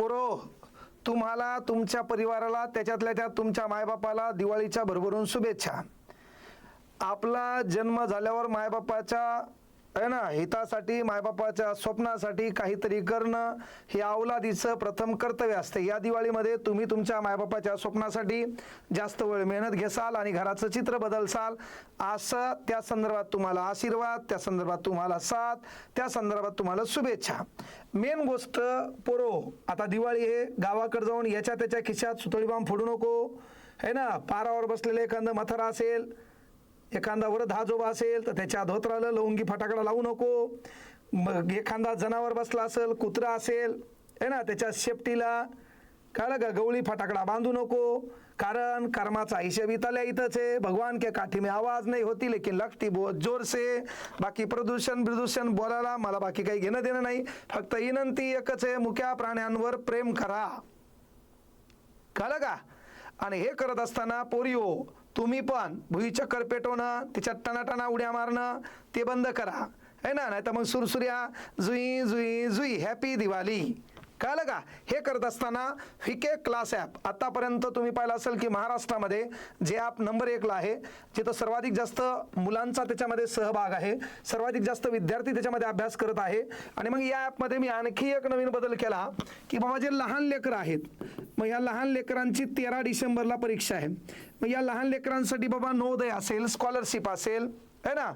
पोरो तुम्हाला तुमच्या परिवाराला त्याच्यातल्या त्यात तुमच्या मायबापाला दिवाळीच्या भरभरून शुभेच्छा. आपला जन्म झाल्यावर मायबापाच्या आहे ना? हितासाठी मायबापाच्या स्वप्नासाठी काहीतरी करणं हे अवलादीचं प्रथम कर्तव्य असते. या दिवाळीमध्ये तुम्ही तुमच्या मायबापाच्या स्वप्नासाठी जास्त वेळ मेहनत घेसाल आणि घराचं चित्र बदलसाल. असं त्या संदर्भात तुम्हाला आशीर्वाद त्या संदर्भात तुम्हाला साथ त्या संदर्भात तुम्हाला शुभेच्छा. मेन गोष्ट पोरो हो. आता दिवाळी हे गावाकडे जाऊन याच्या त्याच्या खिशात सुतळीबाम फोडू नको. है ना? पारावर बसलेलं एखादं मथरा असेल एखादा धाजोबा आजोबा असेल तर त्याच्या धोत्राला लवंगी फटाकडा लावू नको. मग एखादा जनावर बसला असेल कुत्रा असेल आहे ना त्याच्या शेपटीला कळलं का? गवळी फटाकडा बांधू नको. कारण कर्माचा हिशेब इथल्या इथंच आहे. भगवान के काठी में आवाज नाही होती लेकिन लगती बहुत जोर से बाकी प्रदूषण प्रदूषण बोलायला मला बाकी काही घेणं देणं नाही. फक्त विनंती एकच आहे मुक्या प्राण्यांवर प्रेम करा. कळलं का? आणि हे करत असताना पोरिओ तुम्ही पण भुईचक्कर पेटवणं तिच्यात टनाटना उड्या मारणं ते बंद करा. है ना? नाही तर मग सुरसुऱ्या जुई जुई जुई. हॅपी दिवाळी. कळलं का हे करत असताना फिके क्लास ॲप आतापर्यंत तुम्ही पाहिलं असेल की महाराष्ट्रामध्ये जे ॲप नंबर एकला आहे जिथं सर्वाधिक जास्त मुलांचा त्याच्यामध्ये सहभाग आहे सर्वाधिक जास्त विद्यार्थी त्याच्यामध्ये अभ्यास करत आहे. आणि मग या ॲपमध्ये मी आणखी एक नवीन बदल केला की बाबा जे लहान लेकरं आहेत मग या लहान लेकरांची तेरा डिसेंबरला परीक्षा आहे. मग या लहान लेकरांसाठी बाबा नवोदय असेल स्कॉलरशिप असेल है ना?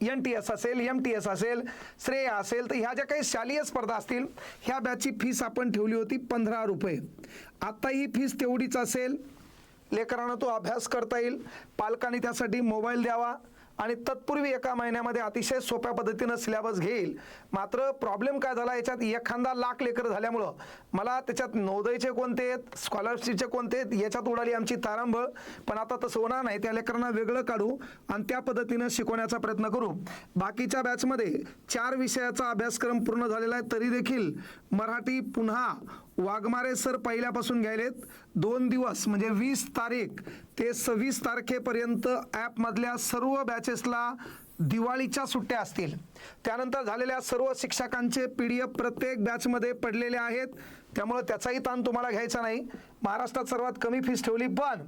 एन टी एस असेल एम टी एस असेल श्रेय असेल तर ह्या ज्या काही शालेय स्पर्धा असतील ह्या बॅचची फीस आपण ठेवली होती पंधरा रुपये. आत्ता ही फीस तेवढीच असेल. लेकरांना तो अभ्यास करता येईल. पालकांनी त्यासाठी मोबाईल द्यावा. आणि तत्पूर्वी एका महिन्यामध्ये अतिशय सोप्या पद्धतीनं सिलेबस घेईल. मात्र प्रॉब्लेम काय झाला? याच्यात एखादा लाख लेकर झाल्यामुळं मला त्याच्यात नवोदयचे कोणते आहेत स्कॉलरशिपचे कोणते आहेत याच्यात उडाली आमची तारांबळ. पण आता तसं होणार नाही. त्या लेकरांना वेगळं काढू आणि त्या पद्धतीनं शिकवण्याचा प्रयत्न करू. बाकीच्या बॅचमध्ये चार विषयाचा अभ्यासक्रम पूर्ण झालेला आहे. तरी देखील मराठी पुन्हा वाघमारे सर पहिल्यापासून घ्यायलेत. दोन दिवस म्हणजे वीस तारीख ते सव्वीस तारखेपर्यंत ॲपमधल्या सर्व बॅचेसला दिवाळीच्या सुट्ट्या असतील. त्यानंतर झालेल्या सर्व शिक्षकांचे पी डी एफ प्रत्येक बॅचमध्ये पडलेले आहेत. त्यामुळं त्याचाही ताण तुम्हाला घ्यायचा नाही. महाराष्ट्रात सर्वात कमी फीस ठेवली पण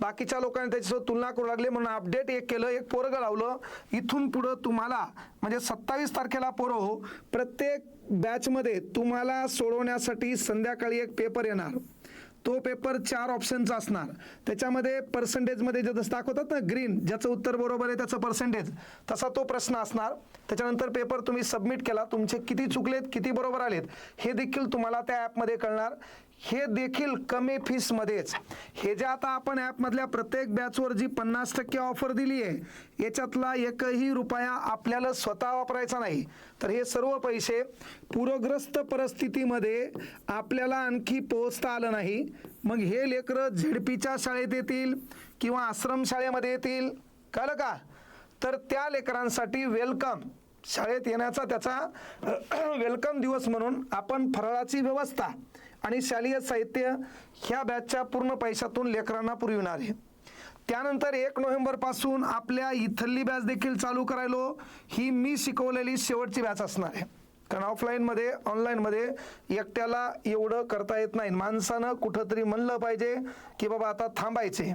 बाकीच्या लोकांनी त्याच्यासोबत तुलना करू लागले. म्हणून अपडेट एक केलं एक पोरगं लावलं इथून पुढं तुम्हाला म्हणजे सत्तावीस तारखेला पोरं हो प्रत्येक बॅचमध्ये तुम्हाला सोडवण्यासाठी संध्याकाळी एक पेपर येणार. तो पेपर चार ऑप्शनचा असणार. त्याच्यामध्ये पर्सेंटेजमध्ये जे जसं दाखवतात ना ग्रीन ज्याचं उत्तर बरोबर आहे त्याचं पर्सेंटेज तसा तो प्रश्न असणार. त्याच्यानंतर पेपर तुम्ही सबमिट केला तुमचे किती चुकलेत किती बरोबर आलेत हे देखील तुम्हाला त्या ॲपमध्ये कळणार. हे देखील कमी फीसमध्येच. हे जे आता आपण ॲपमधल्या प्रत्येक बॅचवर जी पन्नास टक्के ऑफर दिली आहे याच्यातला एकही रुपया आपल्याला स्वतः वापरायचा नाही. तर हे सर्व पैसे पूरग्रस्त परिस्थितीमध्ये आपल्याला आणखी पोहोचता आलं नाही. मग हे लेकरं झेडपीच्या शाळेत येतील किंवा आश्रमशाळेमध्ये येतील? कळलं का? तर त्या लेकरांसाठी वेलकम. शाळेत येण्याचा त्याचा वेलकम दिवस म्हणून आपण फराळाची व्यवस्था. आणि शालेय साहित्य ह्या बॅचच्या पूर्ण पैशातून लेकरांना पुरविणार आहे. त्यानंतर एक नोव्हेंबरपासून आपल्या इथली बॅच देखील चालू करायलो. ही मी शिकवलेली शेवटची बॅच असणार आहे. कारण ऑफलाईनमध्ये ऑनलाईनमध्ये एकट्याला एवढं करता येत नाही. माणसानं कुठंतरी म्हणलं पाहिजे की बाबा आता थांबायचे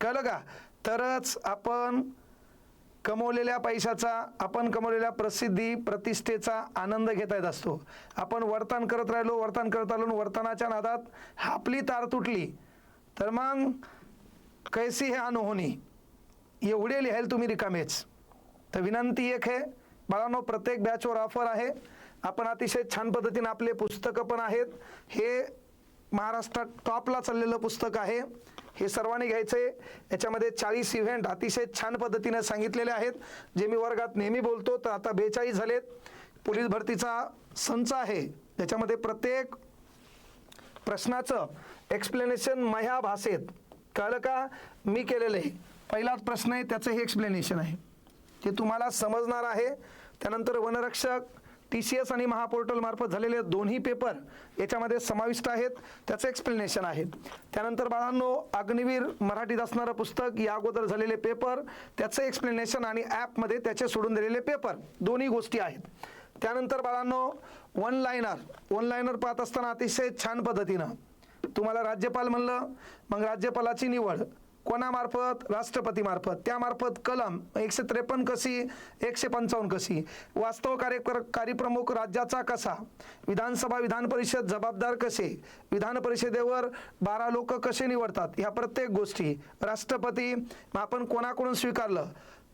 कळलं का? तरच आपण कमवलेल्या पैशाचा आपण कमवलेल्या प्रसिद्धी प्रतिष्ठेचा आनंद घेता येत असतो. आपण वर्तन करत राहिलो वर्तन करत आलो वर्तनाच्या नादात आपली तार तुटली तर मग कैसी हे अनहोनी? एवढे लिहायल तुम्ही रिकामेच. तर विनंती एक आहे बाळांनो प्रत्येक बॅचवर ऑफर आहे. आपण अतिशय छान पद्धतीने आपले पुस्तकं पण आहेत. हे महाराष्ट्रात टॉपला चाललेलं पुस्तक आहे. हे सर्वांनी घ्यायचे याच्यामध्ये चाळीस इव्हेंट अतिशय छान पद्धतीने सांगितलेले आहेत. जे मी वर्गात नेहमी बोलतो तर आता बेचाळीस झालेत. पोलीस भरतीचा संच आहे. त्याच्यामध्ये प्रत्येक प्रश्नाचं एक्सप्लेनेशन मह्या भाषेत. कळलं का? मी केलेलं आहे. पहिलाच प्रश्न आहे त्याचं हे एक्सप्लेनेशन आहे. ते तुम्हाला समजणार आहे त्यानंतर वनरक्षक टी सी एस आणि महापोर्टल मार्फत झालेले दोन्ही पेपर याच्यामध्ये समाविष्ट आहेत त्याचं एक्सप्लेनेशन आहे त्यानंतर बाळांनो अग्निवीर मराठीत असणारं पुस्तक या अगोदर झालेले पेपर त्याचं एक्सप्लेनेशन आणि ॲपमध्ये त्याचे सोडून दिलेले पेपर दोन्ही गोष्टी आहेत. त्यानंतर बाळांनो वन लायनर वन लायनर पाहत असताना अतिशय छान पद्धतीनं तुम्हाला राज्यपाल म्हणलं मग राज्यपालाची निवड कोणामार्फत? राष्ट्रपतीमार्फत. त्यामार्फत कलम एकशे त्रेपन्न कशी? एकशे पंचावन्न कशी? वास्तव कार्य कार्यप्रमुख राज्याचा कसा? विधानसभा विधान परिषद जबाबदार कसे? विधान परिषदेवर बारा लोक कसे निवडतात? ह्या प्रत्येक गोष्टी राष्ट्रपती आपण कोणाकडून स्वीकारलं?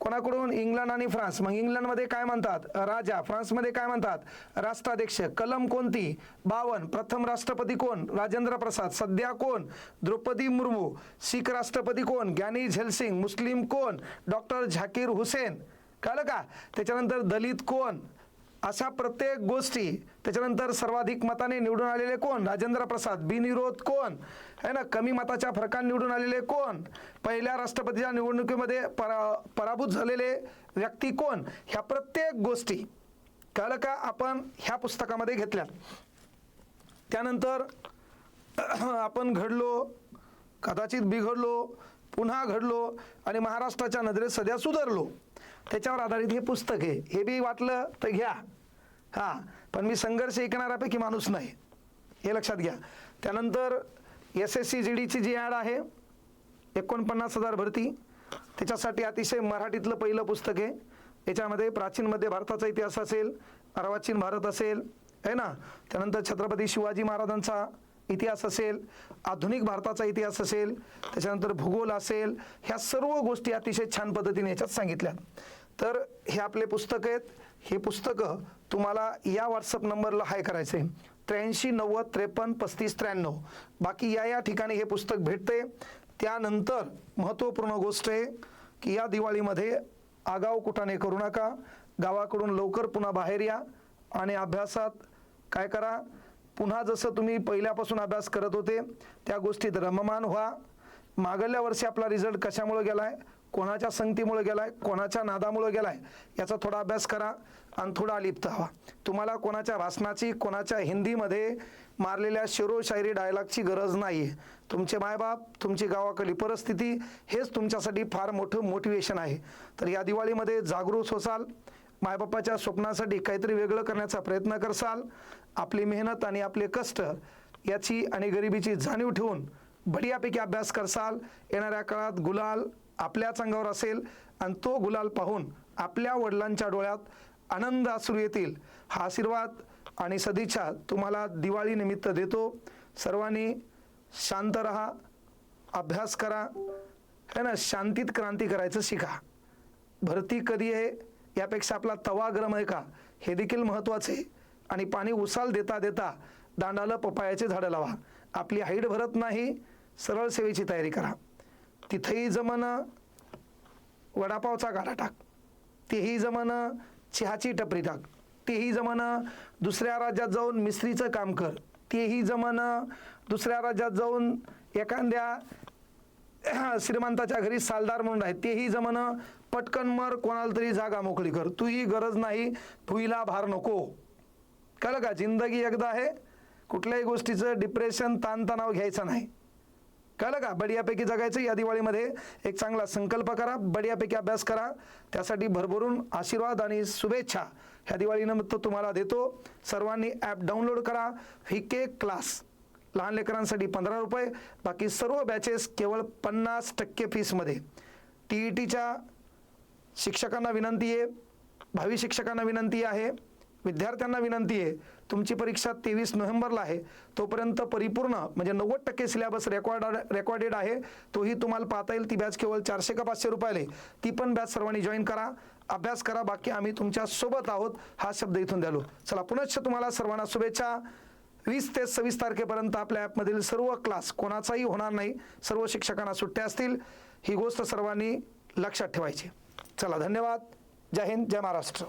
कोणाकडून? इंग्लंड आणि फ्रान्स. मग इंग्लंडमध्ये काय म्हणतात? राजा फ्रान्समध्ये काय म्हणतात? राष्ट्राध्यक्ष कलम कोणती? बावन. प्रथम राष्ट्रपती कोण? राजेंद्र प्रसाद. सध्या कोण? द्रौपदी मुर्मू. शीख राष्ट्रपती कोण? ग्यानी झेलसिंग. मुस्लिम कोण? डॉक्टर झाकीर हुसेन. कळलं का? त्याच्यानंतर दलित कोण? अशा प्रत्येक गोष्टी त्याच्यानंतर सर्वाधिक मताने निवडून आलेले कोण? राजेंद्र प्रसाद. बिनविरोध कोण? है ना? कमी मताच्या फरकाने निवडून आलेले कोण? पहिल्या राष्ट्रपतीच्या निवडणुकीमध्ये परा पराभूत झालेले व्यक्ती कोण? ह्या प्रत्येक गोष्टी कळलं का? आपण ह्या पुस्तकामध्ये घेतल्या. त्यानंतर आपण घडलो कदाचित बिघडलो पुन्हा घडलो आणि महाराष्ट्राच्या नजरेत सध्या सुधारलो. त्याच्यावर आधारित हे पुस्तक आहे. हे बी वाटलं तर घ्या. हां पण मी संघर्ष ऐकणाऱ्यापैकी माणूस नाही. हे लक्षात घ्या. त्यानंतर एस एस सी जी डीची जी ॲड आहे एकोणपन्नास हजार भरती. त्याच्यासाठी अतिशय मराठीतलं पहिलं पुस्तक आहे. याच्यामध्ये प्राचीन मध्य भारताचा इतिहास असेल अर्वाचीन भारत असेल आहे ना? त्यानंतर छत्रपती शिवाजी महाराजांचा इतिहास असेल आधुनिक भारताचा इतिहास असेल त्याच्यानंतर भूगोल असेल ह्या सर्व गोष्टी अतिशय छान पद्धतीने याच्यात सांगितल्या तर हे आपले पुस्तक आहेत. हे पुस्तकं तुम्हाला या व्हॉट्सअप नंबरला हाय करायचं आहे त्र्याऐंशी नव्वद त्रेपन्न पस्तीस त्र्याण्णव. बाकी या या ठिकाणी हे पुस्तक भेटते त्यानंतर महत्त्वपूर्ण गोष्ट आहे की या दिवाळीमध्ये आगाव कुठाने करू नका. गावाकडून लवकर पुन्हा बाहेर या आणि अभ्यासात काय करा. पुन्हा जसं तुम्ही पहिल्यापासून अभ्यास करत होते त्या गोष्टीत रममान व्हा. मागल्या वर्षी आपला रिझल्ट कशामुळे आहे कोणाच्या संगतीमुळे गेलाय कोणाच्या नादामुळे गेलाय याचा थोडा अभ्यास करा आणि थोडा अलिप्त हवा तुम्हाला कोणाच्या भाषणाची कोणाच्या हिंदीमध्ये मारलेल्या शेरो शायरी डायलॉगची गरज नाही आहे तुमचे मायबाप तुमची गावाकडली परिस्थिती हेच तुमच्यासाठी फार मोठं मोटिवेशन आहे. तर या दिवाळीमध्ये जागरूक होसाल. मायबापाच्या स्वप्नासाठी काहीतरी वेगळं करण्याचा प्रयत्न करसाल. आपली मेहनत आणि आपले कष्ट याची आणि गरिबीची जाणीव ठेवून बढियापैकी अभ्यास करसाल. येणाऱ्या काळात गुलाल आपल्याच अंगावर असेल आणि तो गुलाल पाहून आपल्या वडिलांच्या डोळ्यात आनंद असू येतील. हा आशीर्वाद आणि सदिच्छा तुम्हाला दिवाळीनिमित्त देतो. सर्वांनी शांत रहा अभ्यास करा है ना? शांतीत क्रांती करायचं शिका. भरती कधी आहे यापेक्षा आपला तवा गरम आहे का? हे देखील महत्त्वाचे आहे. आणि पाणी उसाल देता देता दांडाला पपायाचे झाडं लावा. आपली हाईट भरत नाही सरळ सेवेची तयारी करा. तिथेही जमन वडापावचा गाडा टाक. तेही जमन चहाची टपरी टाक. तेही जमन दुसऱ्या राज्यात जाऊन मिस्त्रीचं काम कर. तेही जमन दुसऱ्या राज्यात जाऊन एखाद्या श्रीमंताच्या घरी सालदार म्हणून आहे तेही जमन पटकन मर कोणाला तरी जागा मोकळी कर. तूही गरज नाही भुईला भार नको. कळलं का? जिंदगी एकदा आहे. कुठल्याही गोष्टीचं डिप्रेशन ताणतणाव घ्यायचा नाही. कळलं का बढियापैकी जगायचं या दिवाळीमध्ये. एक चांगला संकल्प करा बढियापैकी अभ्यास करा. त्यासाठी भरभरून आशीर्वाद आणि शुभेच्छा ह्या दिवाळीनिमित्त तुम्हाला देतो. सर्वांनी ॲप डाउनलोड करा. व्हीके क्लास लहान लेकरांसाठी पंधरा रुपये बाकी सर्व बॅचेस केवळ पन्नास टक्के फीसमध्ये टी ई टीच्या शिक्षकांना विनंती आहे भावी शिक्षकांना विनंती आहे. विद्यार्थ्यांना विनंती आहे तुमची परीक्षा तेवीस नोव्हेंबरला आहे तोपर्यंत परिपूर्ण म्हणजे नव्वद टक्के सिलेबस रेकॉर्ड रेकॉर्डेड आहे तोही तुम्हाला पाहता येईल ती बॅच केवळ चारशे का पाचशे रुपयाला आहे. ती पण बॅच सर्वांनी जॉईन करा अभ्यास करा बाकी आम्ही तुमच्यासोबत आहोत हा शब्द इथून द्यालो. चला पुनश्च तुम्हाला सर्वांना शुभेच्छा. वीस ते सव्वीस तारखेपर्यंत आपल्या ॲपमधील सर्व क्लास कोणाचाही होणार नाही सर्व शिक्षकांना सुट्ट्या असतील ही गोष्ट सर्वांनी लक्षात ठेवायची. चला धन्यवाद. जय हिंद जय महाराष्ट्र.